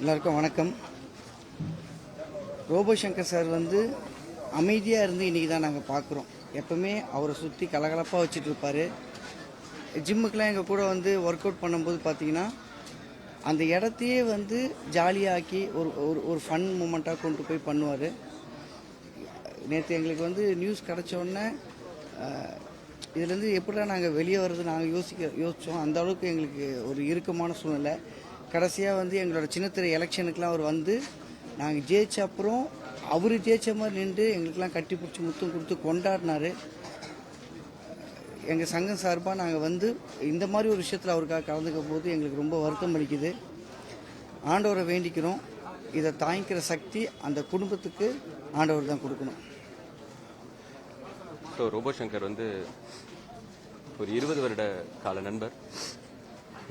எல்லாருக்கும் வணக்கம். Robot Shankar sir வந்து அமைதியாக இருந்து இன்றைக்கி தான் நாங்கள் பார்க்குறோம் எப்பவுமே அவரை சுற்றி கலகலப்பாக வச்சுட்டு இருப்பார். ஜிம்முக்கெலாம் எங்கள் கூட வந்து ஒர்க் அவுட் பண்ணும்போது பார்த்தீங்கன்னா அந்த இடத்தையே வந்து ஜாலியாக்கி ஒரு ஒரு ஒரு ஃபன் மூமெண்ட்டாக கொண்டு போய் பண்ணுவார். நேற்று எங்களுக்கு வந்து நியூஸ் கிடச்சோடனே இதுலேருந்து எப்படா நாங்கள் வெளியே வர்றது நாங்கள் யோசிக்க யோசித்தோம் அந்த அளவுக்கு எங்களுக்கு ஒரு இறுக்கமான சூழ்நிலை. கடைசியாக வந்து எங்களோட சின்னத்திரை எலெக்ஷனுக்குலாம் அவர் வந்து நாங்கள் ஜெயிச்ச அப்புறம் அவர் ஜெயிச்ச மாதிரி நின்று எங்களுக்கெல்லாம் கட்டி பிடிச்சி முத்தம் கொடுத்து கொண்டாடினாரு. எங்கள் சங்கம் சார்பாக நாங்கள் வந்து இந்த மாதிரி ஒரு விஷயத்தில் அவருக்காக கலந்துக்க போது எங்களுக்கு ரொம்ப வருத்தம் அளிக்குது. ஆண்டவரை வேண்டிக்கிறோம். இதை தாங்கிக்கிற சக்தி அந்த குடும்பத்துக்கு ஆண்டவர் தான் கொடுக்கணும். ஸோ ரோபோ சங்கர் வந்து ஒரு இருபது வருட கால நண்பர்.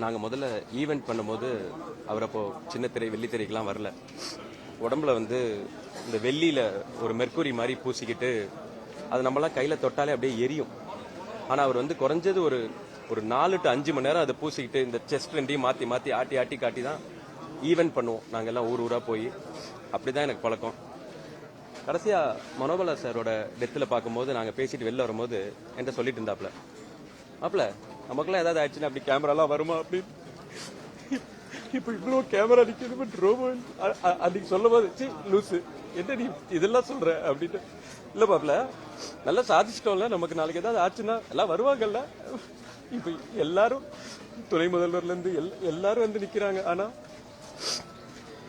நாங்கள் முதல்ல ஈவெண்ட் பண்ணும்போது அவர் அப்போ சின்ன திரை வெள்ளித்திரைக்கெலாம் வரல. உடம்புல வந்து இந்த வெள்ளியில் ஒரு மெர்க்குரி மாதிரி பூசிக்கிட்டு அது நம்மளாம் கையில் தொட்டாலே அப்படியே எரியும். ஆனால் அவர் வந்து குறைஞ்சது ஒரு ஒரு நாலு டு அஞ்சு மணி நேரம் அதை பூசிக்கிட்டு இந்த செஸ்ட் ரெண்டையும் மாற்றி மாற்றி ஆட்டி ஆட்டி காட்டி தான் ஈவெண்ட் பண்ணுவோம். நாங்கள் எல்லாம் ஊர் ஊராக போய். அப்படி தான் எனக்கு பழக்கம். கடைசியாக மனோபலா சாரோட டெத்தில் பார்க்கும்போது நாங்கள் பேசிட்டு வெளில வரும்போது என்கிட்ட சொல்லிட்டு இருந்தாப்ல மாப்ள நமக்குலாம் ஏதாவது ஆயிடுச்சுன்னா அப்படி கேமராலாம் வருமா? அப்படின்னு இப்போ இவ்வளோ கேமரா நிற்கிது பட் ரோபோ அன்னைக்கு சொல்லும் போது சி லூசு. என்ன நீ இதெல்லாம் சொல்ற? அப்படின்ட்டு. இல்லை பாப்பில நல்லா சாதிச்சிட்டோம்ல நமக்கு நாளைக்கு ஏதாவது ஆச்சுன்னா எல்லாம் வருவாங்கல்ல. இப்போ எல்லாரும் துணை முதல்வர்ல இருந்து எல்- எல்லாரும் வந்து நிக்கிறாங்க. ஆனா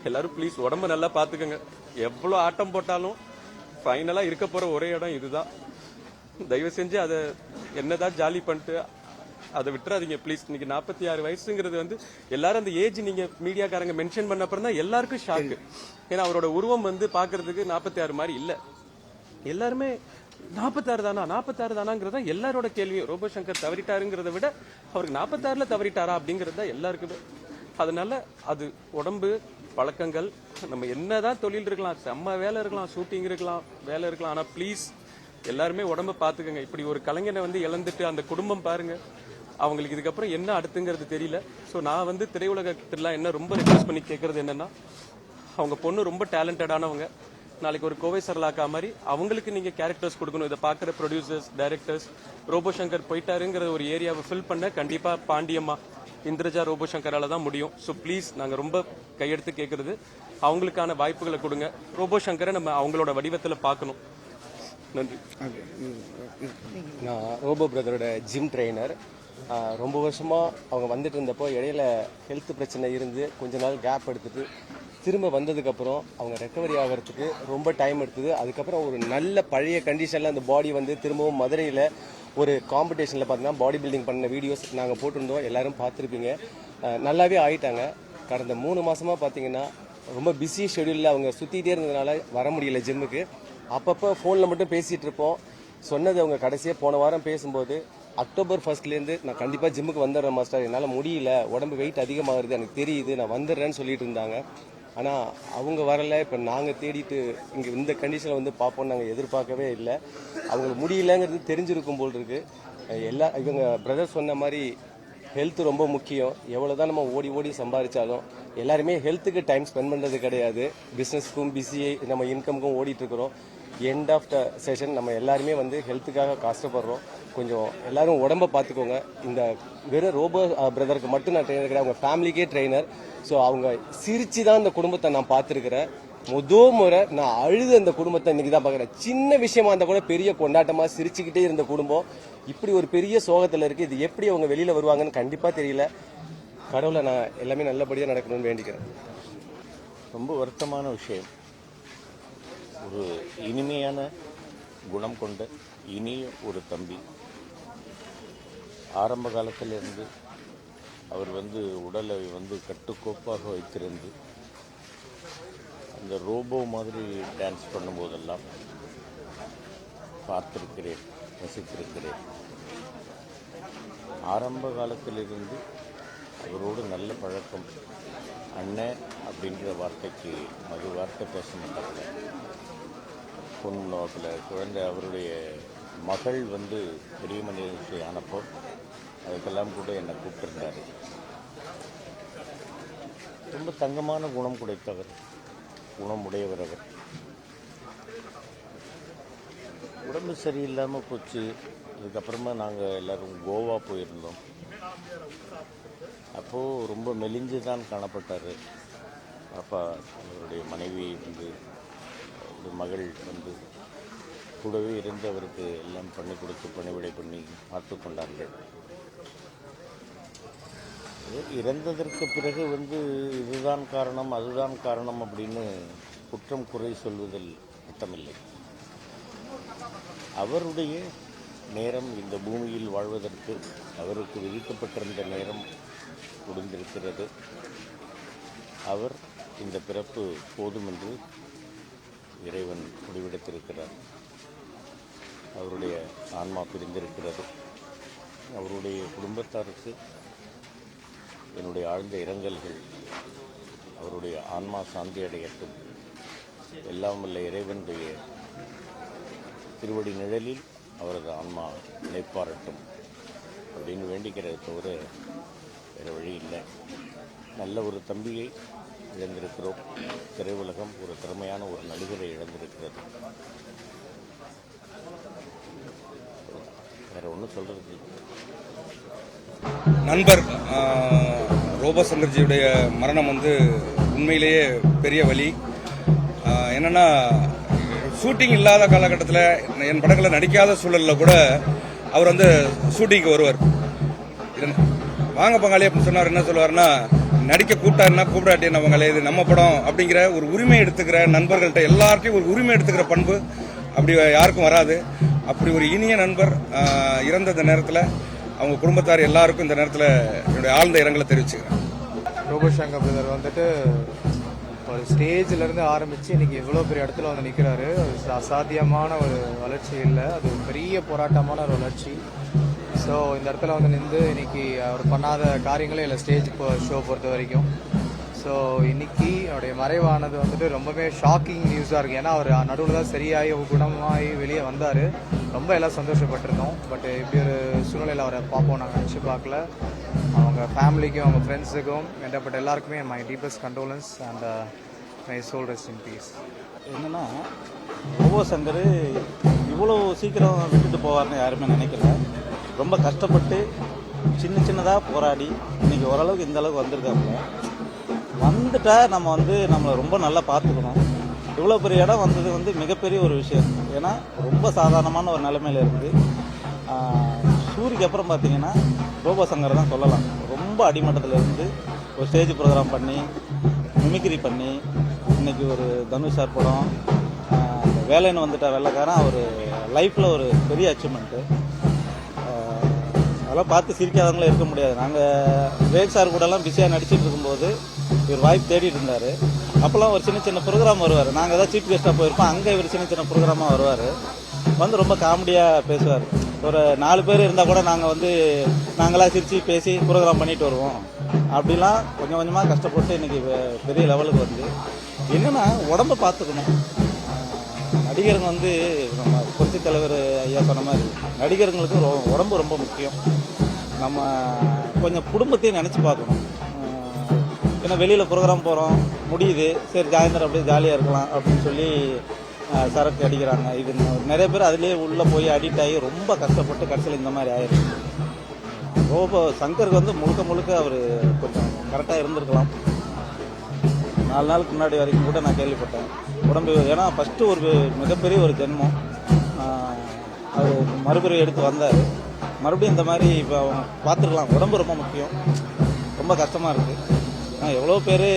எல்லாரும் ப்ளீஸ் உடம்ப நல்லா பாத்துக்கோங்க. எவ்வளவு ஆட்டம் போட்டாலும் ஃபைனலா இருக்க போற ஒரே இடம் இதுதான். தயவு செஞ்சு அதை என்னதான் ஜாலி பண்ணிட்டு அதை விட்டுறாதீங்க ப்ளீஸ் இன்னைக்கு நாற்பத்தி ஆறு வயசுங்கிறது வந்து எல்லாரும் அந்த ஏஜ் நீங்க மீடியாக்காரங்க மென்ஷன் பண்ண அப்புறம் தான் எல்லாருக்கும் ஷாக்கு ஏன்னா அவரோட உருவம் வந்து பாக்குறதுக்கு நாற்பத்தி ஆறு மாதிரி இல்ல. எல்லாருமே நாற்பத்தாறு தானா? நாற்பத்தாறு தானாங்கிறதா எல்லாரோட கேள்வியும். ரோபோ சங்கர் தவறிட்டாருங்கிறத விட அவருக்கு நாற்பத்தாறுல தவறிட்டாரா அப்படிங்கிறது தான் எல்லாருக்குமே. அதனால அது உடம்பு பழக்கங்கள் நம்ம என்னதான் தொழில் இருக்கலாம் செம்ம வேலை இருக்கலாம் ஷூட்டிங் இருக்கலாம் வேலை இருக்கலாம். ஆனா ப்ளீஸ் எல்லாருமே உடம்ப பாத்துக்கங்க இப்படி ஒரு கலைஞனை வந்து இழந்துட்டு அந்த குடும்பம் பாருங்க. அவங்களுக்கு இதுக்கப்புறம் என்ன அடுத்துங்கிறது தெரியல. ஸோ நான் வந்து திரையுலகத்துல என்ன ரொம்ப ரெக்வஸ்ட் பண்ணி கேட்கறது என்னன்னா அவங்க பொண்ணு ரொம்ப டேலண்டடானவங்க நாளைக்கு ஒரு கோவை சரலாக்கா மாதிரி அவங்களுக்கு நீங்க கேரக்டர்ஸ் கொடுக்கணும். இதை பார்க்குற ப்ரொடியூசர்ஸ் டைரக்டர்ஸ் ரோபோ சங்கர் போயிட்டாருங்கிற ஒரு ஏரியாவை ஃபில் பண்ண கண்டிப்பா பாண்டியம்மா இந்திரஜா ரோபோ சங்கரால தான் முடியும். ஸோ ப்ளீஸ் நாங்க ரொம்ப கையெடுத்து கேட்கறது அவங்களுக்கான வாய்ப்புகளை கொடுங்க. ரோபோ சங்கரை நம்ம அவங்களோட வடிவத்துல பார்க்கணும். நன்றி. நான் ரோபோ பிரதரோட ஜிம் ட்ரெயினர் ரொம்ப வருஷமாக அவங்க வந்துட்டு இருந்தப்போ இடையில ஹெல்த் பிரச்சனை இருந்து கொஞ்ச நாள் கேப் எடுத்துட்டு திரும்ப வந்ததுக்கப்புறம் அவங்க ரெக்கவரி ஆகிறதுக்கு ரொம்ப டைம் எடுத்தது. அதுக்கப்புறம் ஒரு நல்ல பழைய கண்டிஷனில் அந்த பாடி வந்து திரும்பவும் மதுரையில் ஒரு காம்படிஷனில் பார்த்தீங்கன்னா பாடி பில்டிங் பண்ண வீடியோஸ் நாங்கள் போட்டிருந்தோம். எல்லாரும் பார்த்துருப்பீங்க. நல்லாவே ஆயிட்டாங்க. கடந்த மூணு மாதமாக பார்த்தீங்கன்னா ரொம்ப பிஸி ஷெடியூலில் அவங்க சுற்றிட்டே இருந்ததுனால வர முடியல ஜிம்முக்கு அப்பப்போ ஃபோனில் மட்டும் பேசிகிட்டு இருப்போம். சொன்னது அவங்க கடைசியாக போன வாரம் பேசும்போது அக்டோபர் ஃபர்ஸ்ட்லேருந்து நான் கண்டிப்பாக ஜிம்முக்கு வந்துடுறேன் மாஸ்டர் என்னால் முடியல. உடம்பு வெயிட் அதிகமாகுது எனக்கு தெரியுது. நான் வந்துடுறேன்னு சொல்லிட்டு இருந்தாங்க. ஆனால் அவங்க வரல. இப்போ நாங்கள் தேடிட்டு இங்கே இந்த கண்டிஷனில் வந்து பார்ப்போம் நாங்கள் எதிர்பார்க்கவே இல்லை. அவங்களுக்கு முடியலங்கிறது தெரிஞ்சிருக்கும் போல் இருக்கு. எல்லா இவங்க பிரதர் சொன்ன மாதிரி ஹெல்த் ரொம்ப முக்கியம். எவ்வளோ தான் நம்ம ஓடி ஓடி சம்பாதிச்சாலும் எல்லாருமே ஹெல்த்துக்கு டைம் ஸ்பெண்ட் பண்ணுறது கிடையாது. பிஸ்னஸ்க்கும் பிஸி நம்ம இன்கமுக்கும் ஓடிட்டுருக்குறோம் எண்ட் ஆஃப் த செஷன் நம்ம எல்லாருமே வந்து ஹெல்த்துக்காக கஷ்டப்படுறோம். கொஞ்சம் எல்லாரும் உடம்ப பார்த்துக்கோங்க இந்த வெறும் ரோபோ பிரதருக்கு மட்டும் நான் ட்ரெயினர் கிடையாது அவங்க ஃபேமிலிக்கே ட்ரெயினர் ஸோ அவங்க சிரிச்சு தான் இந்த குடும்பத்தை நான் பார்த்துருக்குறேன் முத முறை நான் அழுது அந்த குடும்பத்தை இன்னைக்கு தான் பார்க்குறேன் சின்ன விஷயமா இருந்தால் கூட பெரிய கொண்டாட்டமாக சிரிச்சுக்கிட்டே இருந்த குடும்பம் இப்படி ஒரு பெரிய சோகத்தில் இருக்குது இது எப்படி அவங்க வெளியில் வருவாங்கன்னு கண்டிப்பாக தெரியல. கடவுளை நான் எல்லாமே நல்லபடியாக நடக்கணும்னு வேண்டிக்கிறேன். ரொம்ப வருத்தமான விஷயம். ஒரு இனிமையான குணம் கொண்ட இனிய ஒரு தம்பி. ஆரம்ப காலத்திலிருந்து அவர் வந்து உடலை வந்து கட்டுக்கோப்பாக வைத்திருந்து அந்த ரோபோ மாதிரி டான்ஸ் பண்ணும்போதெல்லாம் பார்த்திருக்கிறேன் ரசித்திருக்கிறேன். ஆரம்ப காலத்திலிருந்து அவரோடு நல்ல பழக்கம் அண்ணன் அப்படின்ற வார்த்தைக்கு மறு வார்த்தை பேச மாட்டாங்க. பொன் குழந்தை அவருடைய மகள் வந்து பெரிய மனிதனுக்கு ஆனப்போ அதுக்கெல்லாம் கூட என்னை கூப்பிட்டுருந்தார். ரொம்ப தங்கமான குணம் குடைத்தவர் குணமுடையவர் அவர். உடம்பு சரியில்லாமல் போச்சு. அதுக்கப்புறமா நாங்கள் எல்லாரும் கோவா போயிருந்தோம். அப்போது ரொம்ப மெலிஞ்சு தான் காணப்பட்டார். அப்பா அவருடைய மனைவி வந்து ஒரு மகள் வந்து கூடவே இருந்து அவருக்கு எல்லாம் பண்ணி கொடுத்து பணிவிடை பண்ணி பார்த்து கொண்டார்கள். இறந்ததற்கு பிறகு வந்து இதுதான் காரணம் அதுதான் காரணம் அப்படின்னு குற்றம் குறை சொல்வதில் அர்த்தமில்லை. அவருடைய நேரம் இந்த பூமியில் வாழ்வதற்கு அவருக்கு விதிக்கப்பட்டிருந்த நேரம் முடிந்திருக்கிறது. அவர் இந்த பிறப்பு போதும் என்று இறைவன் முடிவெடுத்திருக்கிறார். அவருடைய ஆன்மா பிரிந்திருக்கிறது. அவருடைய குடும்பத்தாருக்கு என்னுடைய ஆழ்ந்த இரங்கல்கள் அவருடைய ஆன்மா சாந்தி அடையட்டும். எல்லாம் வல்ல இறைவனுடைய திருவடி நிழலில் அவரது ஆன்மா நினைப்பாரட்டும் அப்படின்னு வேண்டிக்கிறத தவிர வேறு வழி இல்லை. நல்ல ஒரு தம்பியை இழந்திருக்கிறோம். திரையுலகம் ஒரு திறமையான ஒரு நடிகரை இழந்திருக்கிறது. வேற ஒன்றும் சொல்றது நண்பர் ரோபசங்கர்ஜியுடைய சங்கர்ஜியுடைய மரணம் வந்து உண்மையிலேயே பெரிய வழி என்னென்னா என்னன்னா ஷூட்டிங் இல்லாத காலகட்டத்தில் என் படங்களில் நடிக்காத சூழலில் கூட அவர் வந்து ஷூட்டிங்க்கு வருவார். வாங்க பங்காளி அப்படின்னு சொன்னார் என்ன சொல்லுவாருன்னா நடிக்க கூப்பிட்டாருன்னா கூப்பிடாட்டி என்ன பங்காளி இது நம்ம படம் அப்படிங்கிற ஒரு உரிமை எடுத்துக்கிற நண்பர்கள்ட்ட எல்லார்ட்டையும் ஒரு உரிமை எடுத்துக்கிற பண்பு அப்படி யாருக்கும் வராது. அப்படி ஒரு இனிய நண்பர் இறந்த இந்த நேரத்தில் அவங்க குடும்பத்தார் எல்லாருக்கும் இந்த நேரத்தில் என்னுடைய ஆழ்ந்த இரங்கலை தெரிவிச்சுக்கிறேன். ரோபோசங்கர் பிரதர் வந்துட்டு ஒரு ஸ்டேஜிலேருந்து இருந்து ஆரம்பிச்சு இன்னைக்கு இவ்வளோ பெரிய இடத்துல வந்து நிற்கிறாரு அசாத்தியமான ஒரு வளர்ச்சி இல்லை. அது ஒரு பெரிய போராட்டமான ஒரு வளர்ச்சி. ஸோ இந்த இடத்துல வந்து நின்று இன்னைக்கு அவர் பண்ணாத காரியங்களே இல்லை ஸ்டேஜ் ஷோ பொறுத்த வரைக்கும். ஸோ இன்னைக்கு அவருடைய மறைவானது வந்துட்டு ரொம்பவே ஷாக்கிங் நியூஸாக இருக்குது ஏன்னா அவர் நடுவில் தான் சரியாகி குணமாகி வெளியே வந்தார். ரொம்ப எல்லாம் சந்தோஷப்பட்டிருந்தோம். பட் இப்படி ஒரு சூழ்நிலையில் அவரை பார்ப்போம். நாங்கள் நினச்சி பார்க்கல. அவங்க ஃபேமிலிக்கும் அவங்க ஃப்ரெண்ட்ஸுக்கும் எண்டப்பட்ட எல்லாருக்குமே my deepest condolence and my soul rest in peace என்னென்னா ஒவ்வொரு சங்கர் இவ்வளோ சீக்கிரம் விட்டுட்டு போவார்னு யாருமே நினைக்கல. ரொம்ப கஷ்டப்பட்டு சின்ன சின்னதாக போராடி இன்றைக்கி ஓரளவுக்கு இந்த அளவுக்கு வந்திருக்காப்புல வந்துட்டா நம்ம வந்து நம்மளை ரொம்ப நல்லா பார்த்துக்கணும். இவ்வளோ பெரிய இடம் வந்தது வந்து மிகப்பெரிய ஒரு விஷயம். ஏன்னா ரொம்ப சாதாரணமான ஒரு நிலைமையில் இருக்குது. சூரிக்கு அப்புறம் பார்த்தீங்கன்னா ரோபோ சங்கர் தான் சொல்லலாம். ரொம்ப அடிமட்டத்தில் இருந்து ஒரு ஸ்டேஜ் ப்ரோக்ராம் பண்ணி மிமிக்ரி பண்ணி இன்னைக்கு ஒரு தனுஷ் சார் படம் அந்த வேலைன்னு வந்துட்டா வெள்ளக்காரன் ஒரு லைஃப்பில் ஒரு பெரிய அச்சீவ்மெண்ட்டு அதெல்லாம் பார்த்து சிரிக்காதவங்களும் இருக்க முடியாது. நாங்கள் வேக் சார் கூடலாம் பிஸியாக நடிச்சிட்டு இருக்கும்போது இவர் வாய்ப்பு தேடிட்டு இருந்தார். அப்போல்லாம் ஒரு சின்ன சின்ன ப்ரோக்ராம் வருவார். நாங்கள் ஏதாவது சீஃப் கெஸ்ட்டாக போயிருப்போம். அங்கே இவர் சின்ன சின்ன ப்ரோக்ராமாக வருவார். வந்து ரொம்ப காமெடியாக பேசுவார். ஒரு நாலு பேர் இருந்தால் கூட நாங்கள் வந்து நாங்களாக சிரித்து பேசி ப்ரோக்ராம் பண்ணிட்டு வருவோம். அப்படிலாம் கொஞ்சம் கொஞ்சமாக கஷ்டப்பட்டு இன்றைக்கி பெரிய லெவலுக்கு வந்து. என்னென்னா உடம்ப பார்த்துக்கணும். நடிகருங்க வந்து நம்ம புரட்சி தலைவர் ஐயா சொன்ன மாதிரி நடிகருங்களுக்கு ரொ- உடம்பு ரொம்ப முக்கியம். நம்ம கொஞ்சம் குடும்பத்தையும் நினச்சி பார்க்கணும். ஏன்னா வெளியில் ப்ரோக்ராம் போகிறோம் முடியுது. சரி சாயந்தரம் அப்படியே ஜாலியாக இருக்கலாம் அப்படின்னு சொல்லி சரக்கு அடிக்கிறாங்க. இது நிறைய பேர் அதுலேயே உள்ளே போய் அடிக்ட் ஆகி ரொம்ப கஷ்டப்பட்டு கடைசியில் இந்த மாதிரி ஆயிருக்கு ரொம்ப சங்கருக்கு வந்து முழுக்க முழுக்க அவர் கொஞ்சம் கரெக்டாக இருந்திருக்கலாம். நாலு நாளுக்கு முன்னாடி வரைக்கும் கூட நான் கேள்விப்பட்டேன். உடம்பு ஏன்னா ஃபஸ்ட்டு ஒரு மிகப்பெரிய ஒரு ஜென்மம். அவர் மறுபடியும் எடுத்து வந்தார். மறுபடியும் இந்த மாதிரி இப்போ அவங்க பார்த்துருக்கலாம். உடம்பு ரொம்ப முக்கியம். ரொம்ப கஷ்டமாக இருக்குது எவ்வளோ பேர்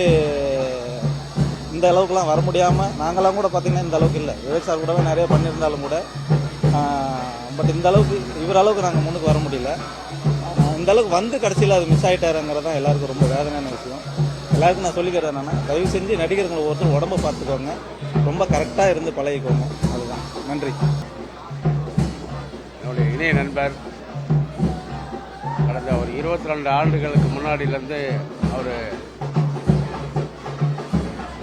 இந்த அளவுக்குலாம் வர முடியாமல் நாங்களாம் கூட பார்த்தீங்கன்னா இந்த அளவுக்கு இல்லை. விவேக் சார் கூடவே நிறைய பண்ணியிருந்தாலும் கூட. பட் இந்த அளவுக்கு இவர் அளவுக்கு நாங்கள் முன்னுக்கு வர முடியல. இந்த அளவுக்கு வந்து கடைசியில் அது மிஸ் ஆகிட்டாருங்கிறது தான் எல்லாருக்கும் ரொம்ப வேதனையான விஷயம். எல்லாருக்கும் நான் சொல்லிக்கிறது என்னென்னா தயவு செஞ்சு நடிகர்கள் ஒவ்வொருத்தரும் உடம்ப பார்த்துக்கோங்க. ரொம்ப கரெக்டாக இருந்து பழகிக்கோங்க. அதுதான். நன்றி. என்னுடைய இணைய நண்பர் கடந்த ஒரு இருபத்தி ரெண்டு ஆண்டுகளுக்கு முன்னாடியிலேருந்து அவர்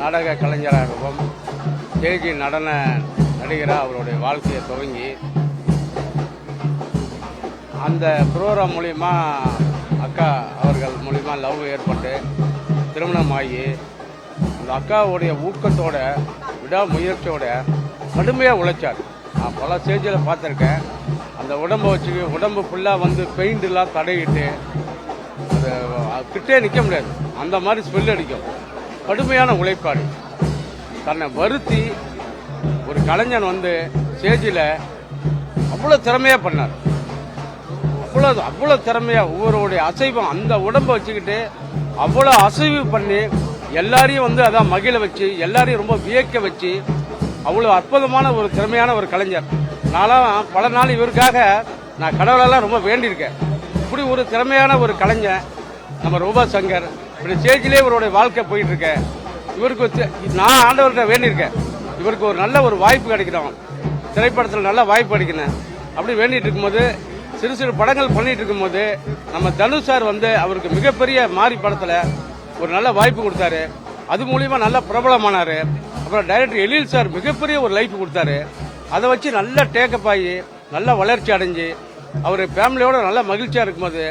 நாடக கலைஞராகவும் ஸ்டேஜ் நடன நடிகராக அவருடைய வாழ்க்கையை துவங்கி அந்த ப்ரோக்ராம் மூலிமா அக்கா அவர்கள் மூலிமா லவ் ஏற்பட்டு திருமணம் ஆகி அந்த அக்காவுடைய ஊக்கத்தோட விடாமுயற்சியோட கடுமையாக உழைச்சார். நான் பல ஸ்டேஜில் பார்த்துருக்கேன். அந்த உடம்பை வச்சு உடம்பு ஃபுல்லாக வந்து பெயிண்டெல்லாம் தடையிட்டு கிட்டே நிற்க முடியாது. அந்த மாதிரி ஸ்மெல் அடிக்கும். கடுமையான உழைப்பாடு தன்னை வருத்தி ஒரு கலைஞன் வந்து ஸ்டேஜில் அவ்வளோ திறமையாக பண்ணார். அவ்வளோ அவ்வளோ திறமையாக ஒவ்வொருடைய அசைவம் அந்த உடம்பை வச்சுக்கிட்டு அவ்வளோ அசைவு பண்ணி எல்லாரையும் வந்து அதான் மகிழ வச்சு எல்லாரையும் ரொம்ப வியக்க வச்சு அவ்வளோ அற்புதமான ஒரு திறமையான ஒரு கலைஞர். நான்லாம் பல நாள் இவருக்காக நான் கடவுளெல்லாம் ரொம்ப வேண்டியிருக்கேன். இப்படி ஒரு திறமையான ஒரு கலைஞன் நம்ம ரூபா சங்கர் இப்படி ஸ்டேஜ்லேயே இவருடைய வாழ்க்கை போயிட்டு இருக்க இவருக்கு நான் ஆண்டவர்கிட்ட வேண்டியிருக்கேன். இவருக்கு ஒரு நல்ல ஒரு வாய்ப்பு கிடைக்கணும். திரைப்படத்தில் நல்ல வாய்ப்பு கிடைக்கணும். அப்படி வேண்டிட்டு இருக்கும்போது சிறு சிறு படங்கள் பண்ணிட்டு இருக்கும்போது நம்ம தனுஷ் சார் வந்து அவருக்கு மிகப்பெரிய மாறி படத்தில் ஒரு நல்ல வாய்ப்பு கொடுத்தாரு. அது மூலியமா நல்ல பிரபலமானார். அப்புறம் டைரக்டர் எழில் சார் மிகப்பெரிய ஒரு லைஃப் கொடுத்தாரு. அதை வச்சு நல்லா டேக்கப் ஆகி நல்ல வளர்ச்சி அடைஞ்சு அவர் ஃபேமிலியோட நல்ல மகிழ்ச்சியாக இருக்கும்போது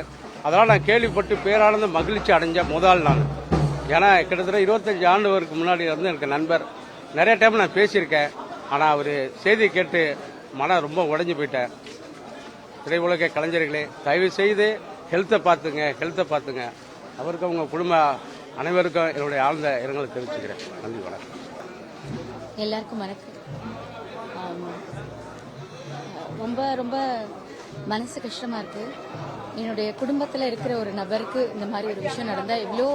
அதெல்லாம் நான் கேள்விப்பட்டு பேரானந்த மகிழ்ச்சி அடைஞ்ச முதல் நாள். ஏன்னா கிட்டத்தட்ட இருபத்தஞ்சு ஆண்டுகளுக்கு முன்னாடி வந்து எனக்கு நண்பர். நிறைய டைம் நான் பேசியிருக்கேன். ஆனால் அவர் செய்தி கேட்டு மனம் ரொம்ப உடஞ்சி போயிட்டேன் திரையுலக கலைஞர்களே தயவு செய்து ஹெல்த்தை பார்த்துங்க ஹெல்த்தை பார்த்துங்க. அவருக்கும் உங்கள் குடும்ப அனைவருக்கும் என்னுடைய ஆழ்ந்த இரங்கலை தெரிவிச்சுக்கிறேன். நன்றி வணக்கம். எல்லாருக்கும் வணக்கம். ரொம்ப ரொம்ப மனசு கஷ்டமாக இருக்குது என்னுடைய குடும்பத்தில் இருக்கிற ஒரு நபருக்கு இந்த மாதிரி ஒரு விஷயம் நடந்தால் எவ்வளோ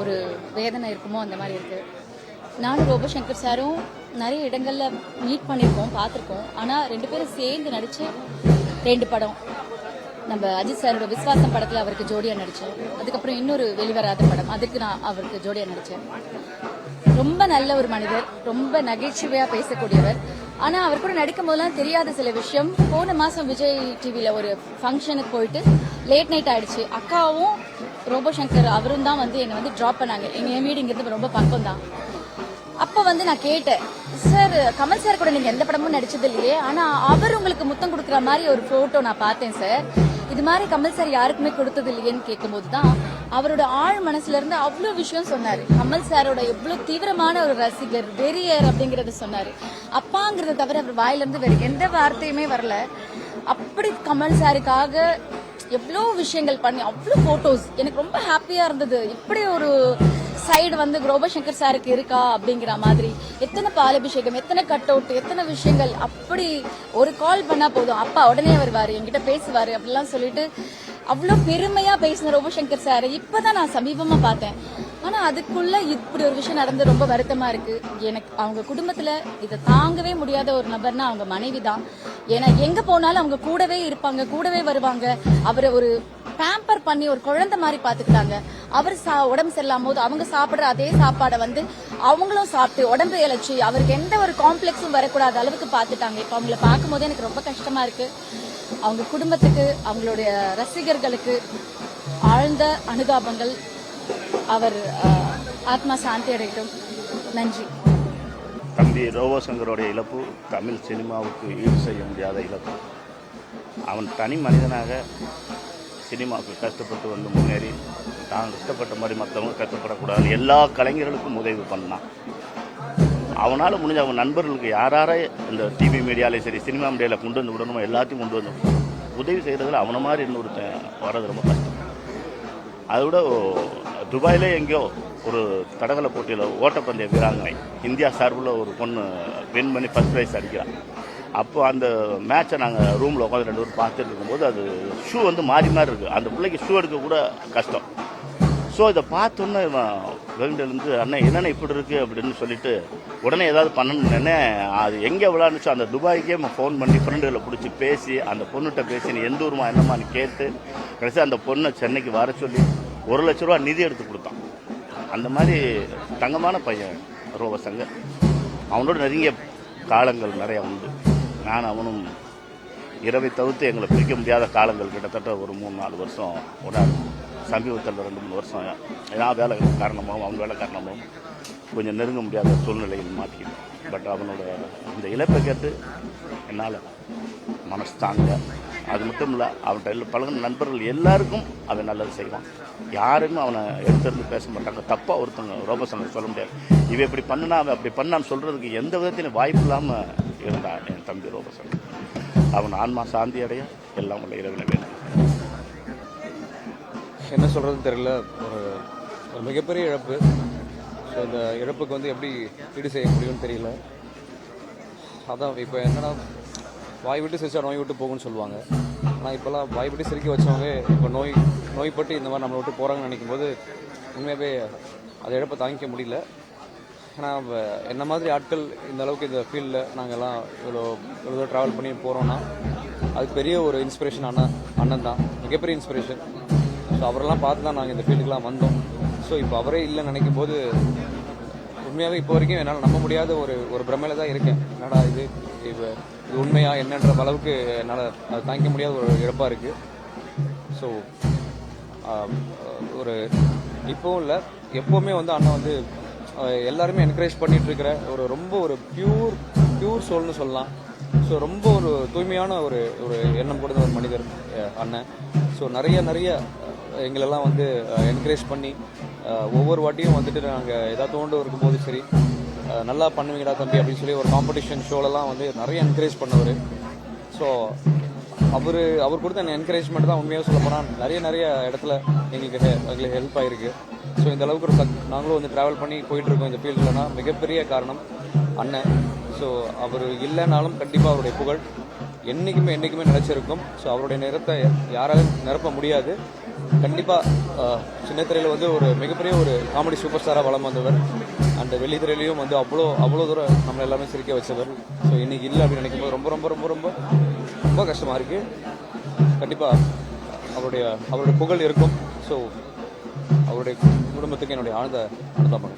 ஒரு வேதனை இருக்குமோ அந்த மாதிரி இருக்கு. நானும் ரோபசங்கர் சாரும் நிறைய இடங்களில் மீட் பண்ணியிருக்கோம் பார்த்துருக்கோம். ஆனால் ரெண்டு பேரும் சேர்ந்து நடித்த ரெண்டு படம். நம்ம அஜித் சாரோட விஸ்வாசம் படத்தில் அவருக்கு ஜோடியாக நடித்தேன் அதுக்கப்புறம் இன்னொரு வெளிவராத படம். அதுக்கு நான் அவருக்கு ஜோடியாக நடித்தேன் ரொம்ப நல்ல ஒரு மனிதர். ரொம்ப நகைச்சுவையாக பேசக்கூடியவர். ஆனா அவர் கூட நடிக்கும் போதெல்லாம் தெரியாத சில விஷயம். போன மாசம் விஜய் டிவில ஒரு ஃபங்க்ஷனுக்கு போயிட்டு லேட் நைட் ஆயிடுச்சு. அக்காவும் ரோபோ சங்கர் அவரும் தான் வந்து என்னை வந்து டிராப் பண்ணாங்க. எங்க என் வீடு இங்கிருந்து ரொம்ப பக்கம் தான். அப்ப வந்து நான் கேட்டேன் சார் கமல் சார் கூட நீங்க எந்த படமும் நடிச்சது இல்லையே. ஆனா அவர் உங்களுக்கு முத்தம் கொடுக்குற மாதிரி ஒரு போட்டோ நான் பார்த்தேன் சார் இது மாதிரி கமல் சார் யாருக்குமே கொடுத்தது இல்லையேன்னு கேட்கும்போது தான் அவரோட ஆழ் மனசுல இருந்து அவ்வளோ விஷயம் சொன்னாரு. கமல் சாரோட எவ்வளவு தீவிரமான ஒரு ரசிகர் வெறியர் அப்படிங்கறத சொன்னாரு. அப்பாங்கிறத தவிர அவர் வாயில இருந்து வேற எந்த வார்த்தையுமே வரல. அப்படி கமல் சாருக்காக எவ்வளோ விஷயங்கள் பண்ணி அவ்வளோ போட்டோஸ் எனக்கு ரொம்ப ஹாப்பியா இருந்தது. இப்படி ஒரு சைடு வந்து குரோபசங்கர் சாருக்கு இருக்கா அப்படிங்கிற மாதிரி. எத்தனை பாலபிஷேகம் எத்தனை கட் அவுட் எத்தனை விஷயங்கள். அப்படி ஒரு கால் பண்ணா போதும். அப்பா உடனே வருவாரு என்கிட்ட பேசுவாரு அப்படிலாம் சொல்லிட்டு அவ்வளோ பெருமையா பேசின ரோபசங்கர் சார் இப்பதான் நான் சமீபமா பார்த்தேன். ஆனா அதுக்குள்ள இப்படி ஒரு விஷயம் நடந்து ரொம்ப வருத்தமா இருக்கு. எனக்கு அவங்க குடும்பத்துல இதை தாங்கவே முடியாத ஒரு நபர்னா அவங்க மனைவி தான் ஏன்னா எங்க போனாலும் அவங்க கூடவே இருப்பாங்க கூடவே வருவாங்க. அவரை ஒரு பேம்பர் பண்ணி ஒரு குழந்தை மாதிரி பாத்துக்கிட்டாங்க அவர் சா- உடம்பு சரியில்லாம போது அவங்க சாப்பிடுற அதே சாப்பாடை வந்து அவங்களும் சாப்பிட்டு உடம்பு இழைச்சி அவருக்கு எந்த ஒரு காம்ப்ளெக்ஸும் வரக்கூடாத அளவுக்கு பார்த்துட்டாங்க. இப்போ அவங்கள பார்க்கும்போது எனக்கு ரொம்ப கஷ்டமா இருக்கு. அவங்க குடும்பத்துக்கு அவங்களுடைய ரசிகர்களுக்கு ஆழ்ந்த அனுதாபங்கள். அவர் ஆத்மா சாந்தி அடையட்டும். நன்றி. தம்பி ரோவசங்கருடைய இழப்பு தமிழ் சினிமாவுக்கு ஈடு செய்ய முடியாத இழப்பு. அவன் தனி மனிதனாக சினிமாவுக்கு கஷ்டப்பட்டு வந்து முன்னேறி தான் கஷ்டப்பட்ட மாதிரி மற்றவங்க கஷ்டப்படக்கூடாது. எல்லா கலைஞர்களுக்கும் உதவி பண்ணான். அவனால் முடிஞ்ச அவன் நண்பர்களுக்கு யாரார இந்த டிவி மீடியாலையும் சரி சினிமா மீடியாவில் கொண்டு வந்து விடணுமோ எல்லாத்தையும் கொண்டு வந்து உதவி செய்கிறதுல அவனை மாதிரி இன்னொருத்தன் வர்றது ரொம்ப கஷ்டம். அதை விட துபாயிலே எங்கேயோ ஒரு தடகள போட்டியில் ஓட்டப்பந்தய வீராங்கனை இந்தியா சார்பில் ஒரு பொண்ணு வின் பண்ணி ஃபஸ்ட் ப்ரைஸ் அடிக்கிறான். அப்போ அந்த மேட்சை நாங்கள் ரூமில் உட்காந்து ரெண்டு பேரும் பார்த்துட்டு இருக்கும்போது அது ஷூ வந்து மாறி மாறி இருக்குது அந்த பிள்ளைக்கு ஷூ எடுக்க கூட கஷ்டம். ஸோ இதை பார்த்தோன்னே இவன் வெகுண்டிலேருந்து அண்ணன் என்னென்ன இப்படி இருக்குது அப்படின்னு சொல்லிட்டு உடனே ஏதாவது பண்ணணும்னே அது எங்கே விளாண்டுச்சோ அந்த துபாய்க்கே ஃபோன் பண்ணி ஃப்ரெண்டுகளை பிடிச்சி பேசி அந்த பொண்ணுகிட்ட பேசி நீ எந்த ஊருமா என்னம்மான்னு கேட்டு கடைசி அந்த பொண்ணை சென்னைக்கு வர சொல்லி ஒரு லட்ச ரூபா நிதி எடுத்து கொடுத்தான். அந்த மாதிரி தங்கமான பையன் ரோபசங்க அவனோட நெருங்கிய காலங்கள் நிறையா உண்டு. நான் அவனும் இரவை தவிர்த்து எங்களை பிரிக்க முடியாத காலங்கள் கிட்டத்தட்ட ஒரு மூணு நாலு வருஷம் உடாது சமீபத்தில் ரெண்டு மூணு வருஷம் நான் வேலை காரணமாகவும் அவன் வேலை காரணமாகவும் கொஞ்சம் நெருங்க முடியாத சூழ்நிலையில் மாட்டிக்கிட்டோம் பட் அவனோட அந்த இழப்பை கேட்டு என்னால் மனசு தாங்க அது மட்டும் இல்லை அவன்கிட்ட எல்லா- பழகுன நண்பர்கள் எல்லாருக்கும் அவன் நல்லது செய்வான். யாருமே அவனை எடுத்துருந்து பேச மாட்டாங்க. தப்பாக ஒருத்தவங்க ரோபசன் சொல்ல முடியாது. இவன் இப்படி பண்ணுனா அவன் அப்படி பண்ணான்னு சொல்கிறதுக்கு எந்த விதத்திலும் வாய்ப்பு இல்லாமல் இருந்தான் என் தம்பி ரோபசன். அவன் ஆன்மா சாந்தி அடைய எல்லாம் உள்ள இறைவனை வேண்டும் என்ன சொல்கிறதுன்னு தெரியல. ஒரு ஒரு மிகப்பெரிய இழப்பு. ஸோ இந்த இழப்புக்கு வந்து எப்படி ஈடு செய்ய முடியும்னு தெரியல. அதான் இப்போ என்னன்னா வாய் விட்டு சிரிச்சா நோய் விட்டு போகும்னு சொல்லுவாங்க. ஆனால் இப்போல்லாம் வாய் விட்டு சிரிக்க வச்சவங்க இப்போ நோய் நோய்பட்டு இந்த மாதிரி நம்மளை விட்டு போகிறாங்கன்னு நினைக்கும் போது உண்மையாகவே அதை இழப்பை தாங்கிக்க முடியல. ஏன்னா என்ன மாதிரி ஆட்கள் இந்த அளவுக்கு இந்த ஃபீல்டில் நாங்கள்லாம் இவ்வளோ இவ்வளோ ட்ராவல் பண்ணி போகிறோன்னா அது பெரிய ஒரு இன்ஸ்பிரேஷன் அண்ணன் அண்ணன் தான். மிகப்பெரிய இன்ஸ்பிரேஷன் ஸோ அவரெல்லாம் பார்த்து தான் நாங்கள் இந்த ஃபீல்டுக்கெலாம் வந்தோம். ஸோ இப்போ அவரே இல்லைன்னு நினைக்கும் போது உண்மையாகவே இப்போ வரைக்கும் என்னால் நம்ப முடியாத ஒரு ஒரு பிரமையில தான் இருக்கேன். என்னடா இது? இப்போ இது உண்மையா? என்னன்ற அளவுக்கு என்னால் அதை தாங்கிக்க முடியாத ஒரு இழப்பாக இருக்குது ஸோ ஒரு இப்போவும் இல்லை. எப்போவுமே வந்து அண்ணன் வந்து எல்லாருமே என்கரேஜ் பண்ணிட்டு இருக்கிற ஒரு ரொம்ப ஒரு பியூர் பியூர் சோல்னு சொல்லலாம். ஸோ ரொம்ப ஒரு தூய்மையான ஒரு ஒரு எண்ணம் கொடுத்த ஒரு மனிதர் அண்ணன். ஸோ நிறைய நிறைய எங்களெல்லாம் வந்து என்கரேஜ் பண்ணி ஒவ்வொரு வாட்டியும் வந்துட்டு நாங்கள் ஏதாவது தோண்டு இருக்கும்போது சரி நல்லா பண்ணுவீங்கடா தம்பி அப்படின்னு சொல்லி ஒரு காம்படிஷன் ஷோலெலாம் வந்து நிறைய என்கரேஜ் பண்ணவர். ஸோ அவர் அவர் கொடுத்த அந்த என்கரேஜ்மெண்ட் தான் உண்மையாக சொல்ல போனால் நிறைய நிறைய இடத்துல எங்களுக்கு எங்களுக்கு ஹெல்ப் ஆகிருக்கு ஸோ இந்த அளவுக்கு ஒரு சக் நாங்களும் வந்து ட்ராவல் பண்ணி போயிட்டுருக்கோம் இந்த ஃபீல்டுலனா மிகப்பெரிய காரணம் அண்ணன். ஸோ அவர் இல்லைனாலும் கண்டிப்பாக அவருடைய புகழ் என்றைக்குமே என்றைக்குமே நினச்சிருக்கும் ஸோ அவருடைய நிறத்தை யாராலும் நிரப்ப முடியாது. கண்டிப்பாக சின்னத்திரையில் வந்து ஒரு மிகப்பெரிய ஒரு காமெடி சூப்பர் ஸ்டாராக வளம் வந்தவர். அந்த வெள்ளித்திரையிலையும் வந்து அவ்வளோ அவ்வளோ தூரம் நம்மளை எல்லாமே சிரிக்க வச்சவர். ஸோ இன்றைக்கி இல்லை அப்படின்னு நினைக்கும் போது ரொம்ப ரொம்ப ரொம்ப ரொம்ப ரொம்ப கஷ்டமாக இருக்குது கண்டிப்பாக அவருடைய அவருடைய புகழ் இருக்கும். ஸோ அவருடைய குடும்பத்துக்கு என்னுடைய ஆழ்ந்த அனுதாபம்